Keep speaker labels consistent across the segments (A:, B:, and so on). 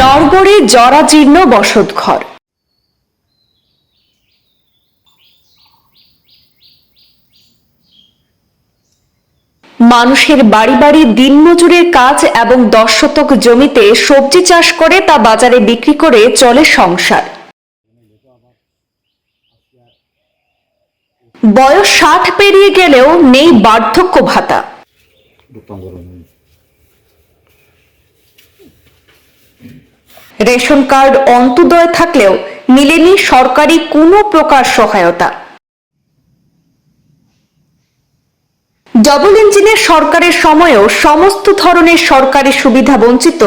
A: নরবরে জরাজীর্ণ বসতঘর। মানুষের বাড়ি বাড়ি দিনমজুরের কাজ এবং দশ শতক জমিতে সবজি চাষ করে তা বাজারে বিক্রি করে চলে সংসার। বয়স ষাট পেরিয়ে গেলেও নেই বার্ধক্য ভাতা। রেশন কার্ড অন্তোদয় থাকলেও মিলেনি সরকারি কোনো প্রকার সহায়তা। ডবল ইঞ্জিনের সরকারের সময়েও সমস্ত ধরনের সরকারি সুবিধা বঞ্চিত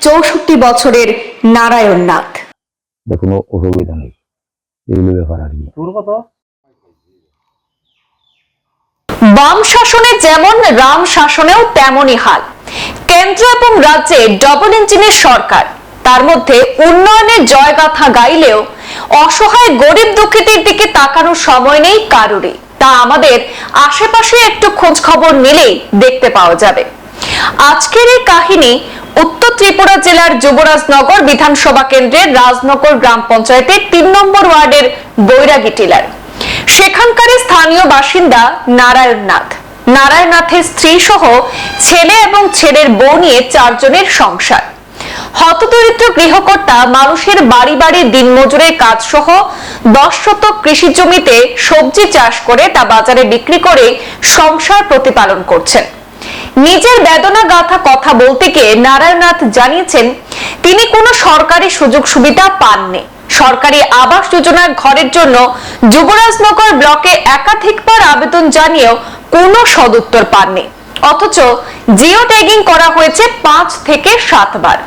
A: চৌষট্টি বছরের নারায়ণ নাথ
B: কোনো অসুবিধা নেই। এগুলো ব্যাপার আর কি।
A: বাম শাসনে যেমন রাম শাসনেও তেমনই হাল। কেন্দ্র এবং রাজ্যে ডবল ইঞ্জিনের সরকার। তার মধ্যে উন্নয়নের জয়গাথা গাইলেও অসহায় গরিব দুঃখীদের দিকে তাকানোর সময় নেই কারোরই। তা আমাদের আশেপাশে একটু খোঁজ খবর নিলেই দেখতে পাওয়া যাবে। আজকের এই কাহিনী উত্তর ত্রিপুরা জেলার যুবরাজনগর বিধানসভা কেন্দ্রের রাজনগর গ্রাম পঞ্চায়েতের তিন নম্বর ওয়ার্ডের বৈরাগী টিলার। সেখানকার স্থানীয় বাসিন্দা নারায়ণ নাথ নারায়ণ নাথের স্ত্রী সহ ছেলে এবং ছেলের বউ নিয়ে চারজনের সংসার। হতদরিদ্র গৃহকর্তা মানুষের বাড়ি বাড়ি দিনমজুরের কাজ সহ দশ শতক কৃষি জমিতে সবজি চাষ করে তা বাজারে বিক্রি করে সংসার প্রতিপালন করছেন। নিজের বেদনা গাথা কথা বলতে গিয়ে নারায়ণনাথ জানিয়েছেন, তিনি কোনো সরকারি সুযোগ সুবিধা পাননি। সরকারি আবাস যোজনার ঘরের জন্য যুবরাজনগর ব্লকে একাধিকবার আবেদন জানিয়েও কোনো সদুত্তর পাননি। অথচ জিও ট্যাগিং করা হয়েছে পাঁচ থেকে সাতবার।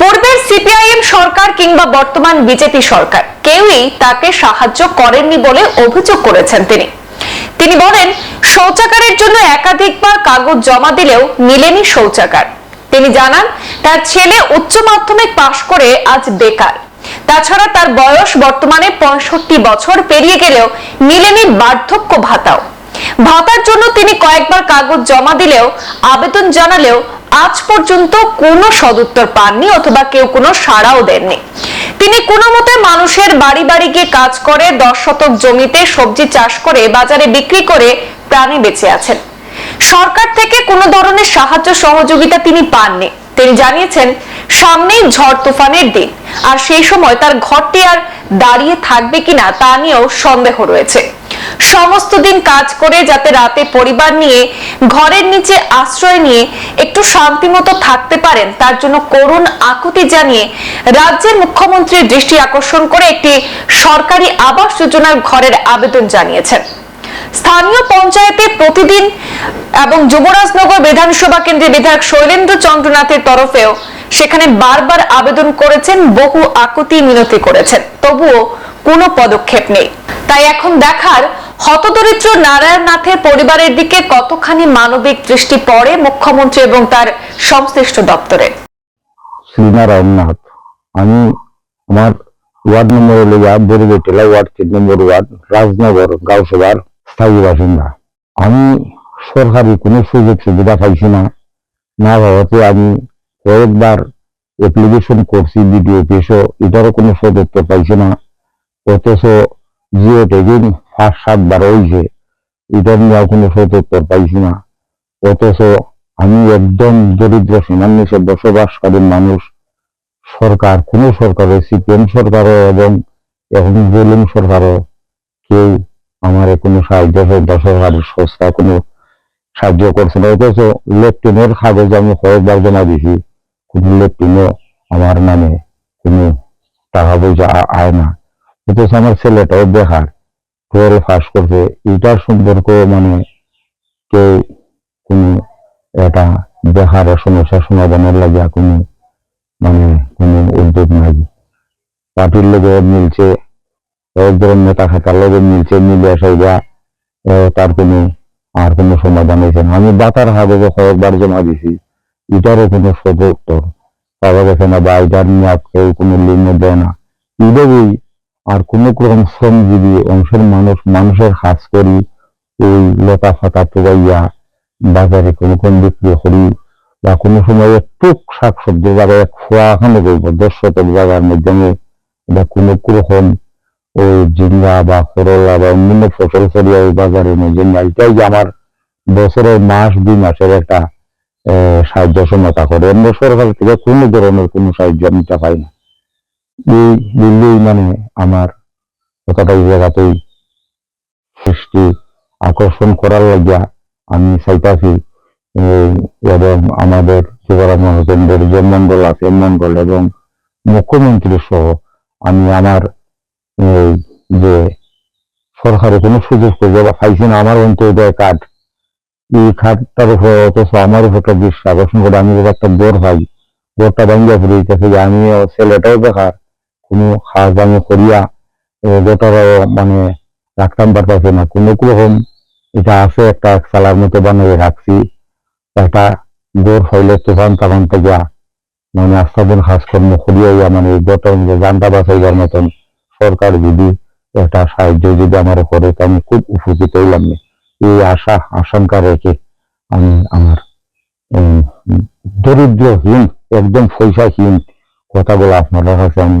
A: পূর্বের সিপিআইএম সরকার কিংবা বর্তমান বিজেপি সরকার, কেউই তাকে সাহায্য করেননি বলে অভিযোগ করেছেন তিনি। তিনি বলেন, শৌচাগারের জন্য একাধিকবার কাগজ জমা দিলেও মিলেনি শৌচাগার। তিনি জানান, তার ছেলে উচ্চ মাধ্যমিক পাশ করে আজ বেকার। তাছাড়া তার বয়স বর্তমানে পঁয়ষট্টি বছর, পেরিয়ে গেলেও মিলেনি বার্ধক্য ভাতাও। ভাতার জন্য তিনি কয়েকবার কাগজ জমা দিলেও, আবেদন জানালেও আজ পর্যন্ত কোনো সদুত্তর পাননি অথবা কেউ কোনো সাড়াও দেননি। তিনি কোনো মতে মানুষের বাড়ি বাড়ি গিয়ে কাজ করে, দশ শতক জমিতে সবজি চাষ করে, বাজারে বিক্রি করে প্রাণে বেঁচে আছেন। সরকার থেকে কোনো ধরনের সাহায্য সহযোগিতা তিনি পাননি। তিনি জানিয়েছেন, সামনেই ঝড় তুফানের দিন, আর সেই সময় তার ঘরটি আর দাঁড়িয়ে থাকবে কিনা তা নিয়েও সন্দেহ রয়েছে। সমস্ত দিন কাজ করে যাতে রাতে পরিবার নিয়ে, ঘরের নিচে আশ্রয় নিয়ে একটু শান্তিমতো থাকতে পারেন, তার জন্য করুণ আকুতি জানিয়ে রাজ্যের মুখ্যমন্ত্রীর দৃষ্টি আকর্ষণ করে একটি সরকারি আবাস যোজনার ঘরের আবেদন জানিয়েছেন। স্থানীয় পঞ্চায়েতে প্রতিদিন এবং যুবরাজনগর বিধানসভা কেন্দ্রের বিধায়ক শৈলেন্দ্র চন্দ্রনাথের তরফেও সেখানে বারবার আবেদন করেছেন, বহু আকুতি মিনতি করেছেন। তবুও কোনো পদক্ষেপ নেই। তাই এখন দেখার হতদরিদ্র নারায়ণনাথের পরিবারের দিকে কতখানি মানবিক দৃষ্টি পড়ে মুখ্যমন্ত্রী এবং তার সংশ্লিষ্ট দপ্তরে?
B: শ্রীনারায়ণ নাথ আমি আমার ওয়ার্ড নম্বর হলো বরিবেটেলা ওয়ার্ড তিন নম্বর ওয়ার্ড, রাজনগর গাঁওসভার স্থায়ী বাসিন্দা। আমি সরকারি কোনো সুযোগ সুবিধা পাইছি না। না ভাবতে আমি কয়েকবার অ্যাপ্লিকেশন করছি বিডিও অফিসও এটারও কোনো সদুত্তর পাইছি না। অথচ জিও ট্যাগিং পাঁচ সাতবার হয়েছে। এটা নিয়ে কোনো সদুত্তর পাইছি না। অথচ আমি একদম দরিদ্র নিচে বসবাসকারী মানুষ। সরকার, কোন সরকারও সিপিএম সরকারও এবং এখন জেলিম সরকারও কেউ আমার কোনো সাহায্য সহায়তা সরকারি সংস্থা কোনো সাহায্য করছে না। অথচ লেফটিনের কাগজ আমি কয়েকবার জমা দিছি কোনো লেফটিনও আমার নামে কোনো টাকা পয়সা আয় না। অথচ আমার ছেলেটাও বেকার টুয়েলভ পাস করছে এটার সম্পর্ক মানে কেউ কোনো এটা বেকার সমস্যা সমাধানের লাগে কোনো মানে কোনো উদ্যোগ নাই। পার্টির লোকে মিলছে, একজন নেতা খাতার লোকে মিলছে মিলে সাইবা তার কোনো আর কোনো সমাধান হয়েছে না। আমি বাতার হাবে কয়েকবার জমা দিছি, এটারও কোনো সদুত্তর পাওয়া গেছে না বা এটার নিয়ে কেউ কোনো লিঙ্গ দেয় না। এইভাবেই আর কোনো রকম শ্রমজীবী অংশের মানুষ, মানুষের কাজ করি, ওই লতা ফাতা টুকাইয়া বাজারে কোনো কোন বিক্রি করি, বা কোনো সময় একটু শাক সবজি জায়গায় এক খোয়া খানো করব দশ শতক জায়গার মাধ্যমে, বা কোনো রকম ওই ঝিঙ্গা বা করলা বা অন্যান্য ফসল করিয়া ওই বাজারে মধ্যে নাই এটাই যে আমার বছরের মাস, দুই মাসের একটা সাহায্য সমাতা করে। অন্য সরকার থেকে কোনো ধরনের কোনো সাহায্য আমি পাই না। এই দিল্লি মানে আমার কথাটা এই জায়গাতেই সৃষ্টি, আকর্ষণ করার লাগিয়া আমি চাইতাছি। এবং আমাদের যুবরাজ মহাকেন্দ্রের যে মন্ডল আছে মন্ডল এবং মুখ্যমন্ত্রী সহ আমি আমার যে সরকারে কোনো সুযোগ করবে বা পাইছি না, আমার অন্তর্দয় কার্ড, এই খাতটার উপর অথচ আমার উপর একটা দৃষ্টি আকর্ষণ করে আমি একটা বোর পাই বোরটা ভাঙ্গিয়া যে আমি ছেলেটাও বেকার। কোনো খাস আমি করিয়া গোটারও মানে রাখতাম পারতেছে না। কোনো রকম এটা আছে একটা সালার মতো বানিয়ে রাখছি একটা বোর হইলে তুফান তাফান থেকে মানে আস্থাপন কাজকর্ম করিয়া মানে গোটা জানটা বাঁচাইবার মতন সরকার যদি একটা সাহায্য যদি আমার করে তো আমি খুব উপকৃত হইলাম এই আশা আশঙ্কা রেখে আমি আমার দরিদ্রহীন একদম পয়সাহীন কথাগুলো আপনার কাছে আমি